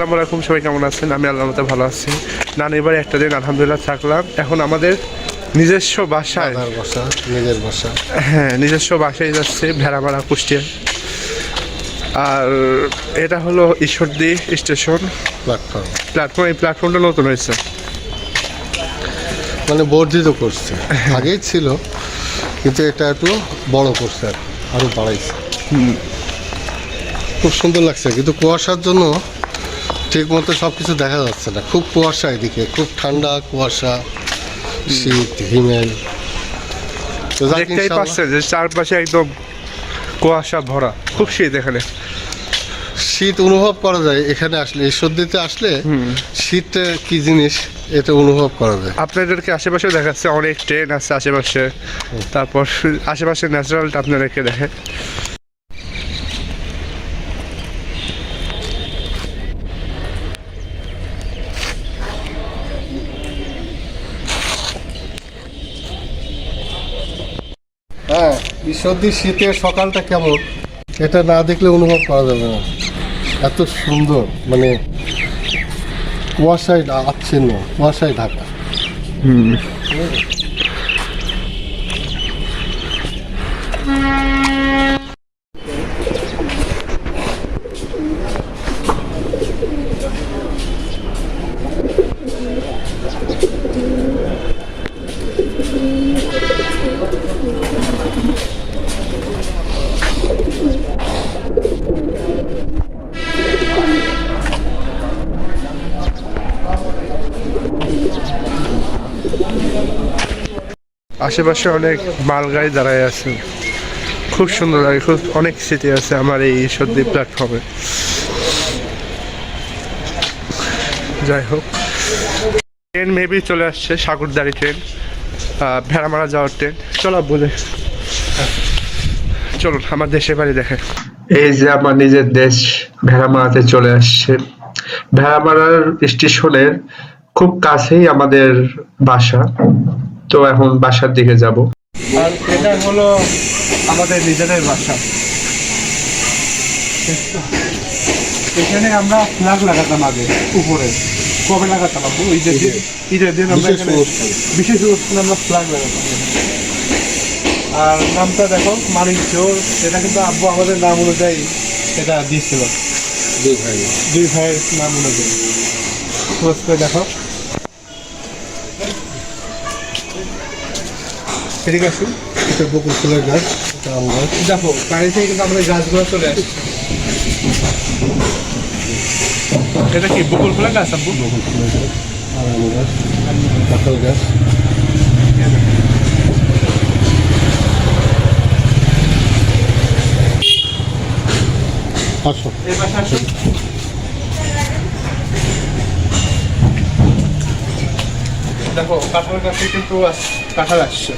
আসসালামু আলাইকুম সবাই কেমন আছেন? আমি আল্লাহ মতো ভালো আছি। নানির এবার একটা দিন আলহামদুলিল্লাহ থাকলাম। এখন আমাদের নিজস্ব বাসায় বাসা নিজের বাসা। হ্যাঁ নিজস্ব বাসায় যাচ্ছে ভেড়ামারা কুষ্টিয়া। আর এটা হলো ঈশ্বরদী স্টেশন। প্ল্যাটফর্ম প্ল্যাটফর্ম এই প্ল্যাটফর্মটা নতুন হয়েছে। মানে বর্ধিত করছে। আগেই ছিল কিন্তু এটা একটু বড় করছে আর আরও বাড়াইছে। খুব সুন্দর লাগছে কিন্তু কুয়াশার জন্য ঠিক মতো সব কিছু দেখা যাচ্ছে না। খুব কুয়াশা এদিকে খুব ঠান্ডা কুয়াশা শীত হিমেল। দেখতেই পাচ্ছে যে চারপাশে একদম কুয়াশা ভরা খুব শীত এখানে। শীত অনুভব করা যায় এখানে আসলে এই সর্দিতে আসলে শীতটা কি জিনিস এটা অনুভব করা যায়। আপনাদেরকে আশেপাশে দেখাচ্ছে অনেক ট্রেন আছে আশেপাশে। তারপর আশেপাশে ন্যাচারালটা আপনাদেরকে দেখে। ঈশ্বরদীর শীতের সকালটা কেমন? এটা না দেখলে অনুভব করা যাবে না। এত সুন্দর মানে কুয়াশায় আচ্ছন্ন, কুয়াশায় ঢাকা। আশেপাশে অনেক মালগাড়ি দাঁড়ায় আছে। খুব সুন্দর লাগে, খুব, অনেক স্মৃতি আছে আমার এই সর্দি প্ল্যাটফর্মে যাই হোক। ট্রেন মেবি চলে আসছে, সাগরদাড়ি ট্রেন ভেড়ামারা যাওয়ার ট্রেন চলো বলে। চলুন, আমার দেশের বাড়ি দেখে এই যে আমার নিজের দেশ, ভেড়ামারাতে চলে আসছে। ভেড়ামারার স্টেশনের খুব কাছেই আমাদের বাসা। তো এখন বাসার দিকে যাব। আর এটা হলো আমাদের নিজেদের বাসা। এখানে আমরা ফ্ল্যাগ লাগাতাম আগে উপরে। কবে লাগাতাম আব্বু ওই যে দিন- ঈদের দিন আমরা বিশেষ এখানে বিশেষ অনুষ্ঠানে আমরা ফ্ল্যাগ লাগাতাম আর নামটা দেখো মানিক জোর এটা কিন্তু আব্বু আমাদের নাম অনুযায়ী এটা দিয়েছিল। দুই ভাই। দুই ভাইয়ের নাম অনুযায়ী। খোঁজ করে দেখো। এদিকে আসুন। এটা বকুল ফুলের গাছ এটা আম গাছ। দেখো বাড়ি থেকে কিন্তু আমাদের গাছগুলো চলে আসছে। এটা কি বকুল ফুলের গাছ আব্বু? বকুল ফুলের গাছ আর আম গাছ কাঁঠাল গাছ। আসো। এই পাশে দেখো কাঁঠাল গাছে কিন্তু কাঁঠাল আসছে।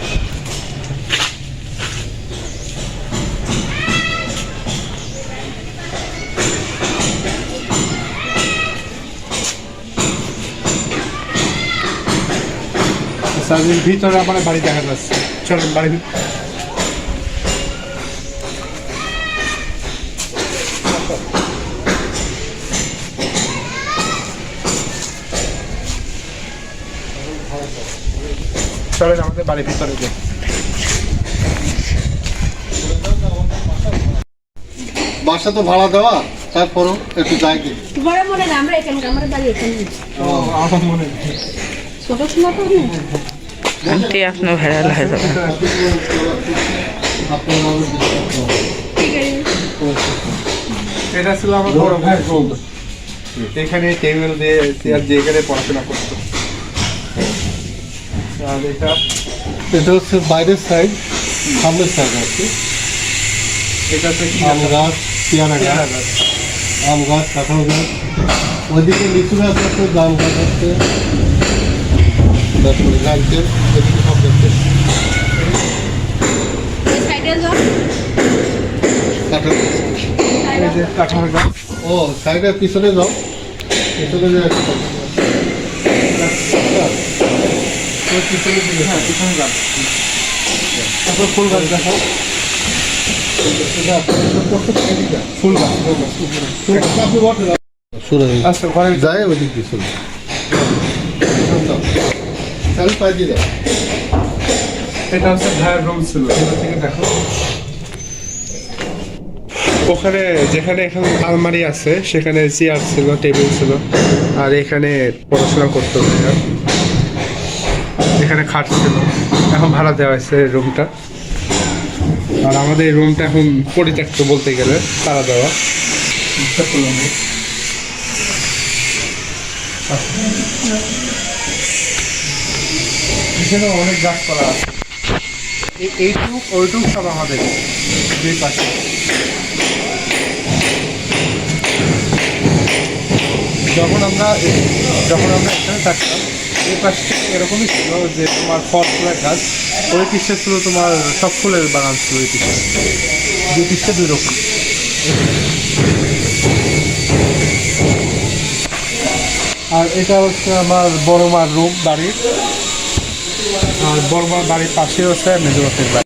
সার্ভিস ভিতরে আমার বাড়ি দেখা যাচ্ছে। চলুন বাড়ি ভিতরে চলেন আমাদের বাড়ির ভিতরে যাই। বাসা তো ভাড়া দেওয়া তারপরও একটু যাই কি বড় মনে না আমরা এখানে আমার বাড়ি এখানে মনে। ছোট সময় তো আন্টি আপনার ভাইরাল হয়ে যাবে। এটা ছিল আমার বড় ভাই এখানে টেবিল দিয়ে চেয়ার দিয়ে এখানে পড়াশোনা করতো। আর এটা এটা হচ্ছে বাইরের সাইড সামনের সাইড আছে এটা হচ্ছে আম গাছ পেয়ারা গাছ। আম গাছ কাঁঠাল গাছ। ওইদিকে লিচু গাছ আছে জাম গাছ আছে। তারপরে নারকেল এদিকে সব গাছ আছে। এই সাইডে যাও কাঁঠাল গাছ। ও সাইডের পিছনে যাও পিছনে যে একটা গাছ আছে। ওই পিছনে হ্যাঁ পিছনে গাছ তারপর ফুল গাছ দেখো এটা আপনার সব করতে এদিকে। ফুল গাছ ফুল গাছ। আপনি বটে আচ্ছা ঘরে যাই ওই দিক দাও। এটা হচ্ছে ভাইয়ের রুম ছিল এখান থেকে দেখো। ওখানে যেখানে এখন আলমারি আছে সেখানে চেয়ার ছিল টেবিল ছিল আর এখানে পড়াশোনা করতো ভাইয়া। এখানে খাট ছিল। এখন ভাড়া দেওয়া হয়েছে রুমটা আর আমাদের এই রুমটা এখন পরিত্যক্ত বলতে গেলে তারা দেওয়া। এখানে অনেক গাছপালা আছে। এই- এইটুক, ওইটুক সব আমাদের দুই পাশে। যখন আমরা যখন আমরা এখানে থাকতাম এই পাশে এরকমই ছিল যে তোমার ফল ফুলের গাছ, ওই পিসে ছিল তোমার সব ফুলের বাগান ছিল ওই পিসে দুই পিসে দুই রকম। আর এটা হচ্ছে আমার বড় মার রুম বাড়ির। আর বড় বাড়ির পাশে হচ্ছে মেজবাতের বাড়ি।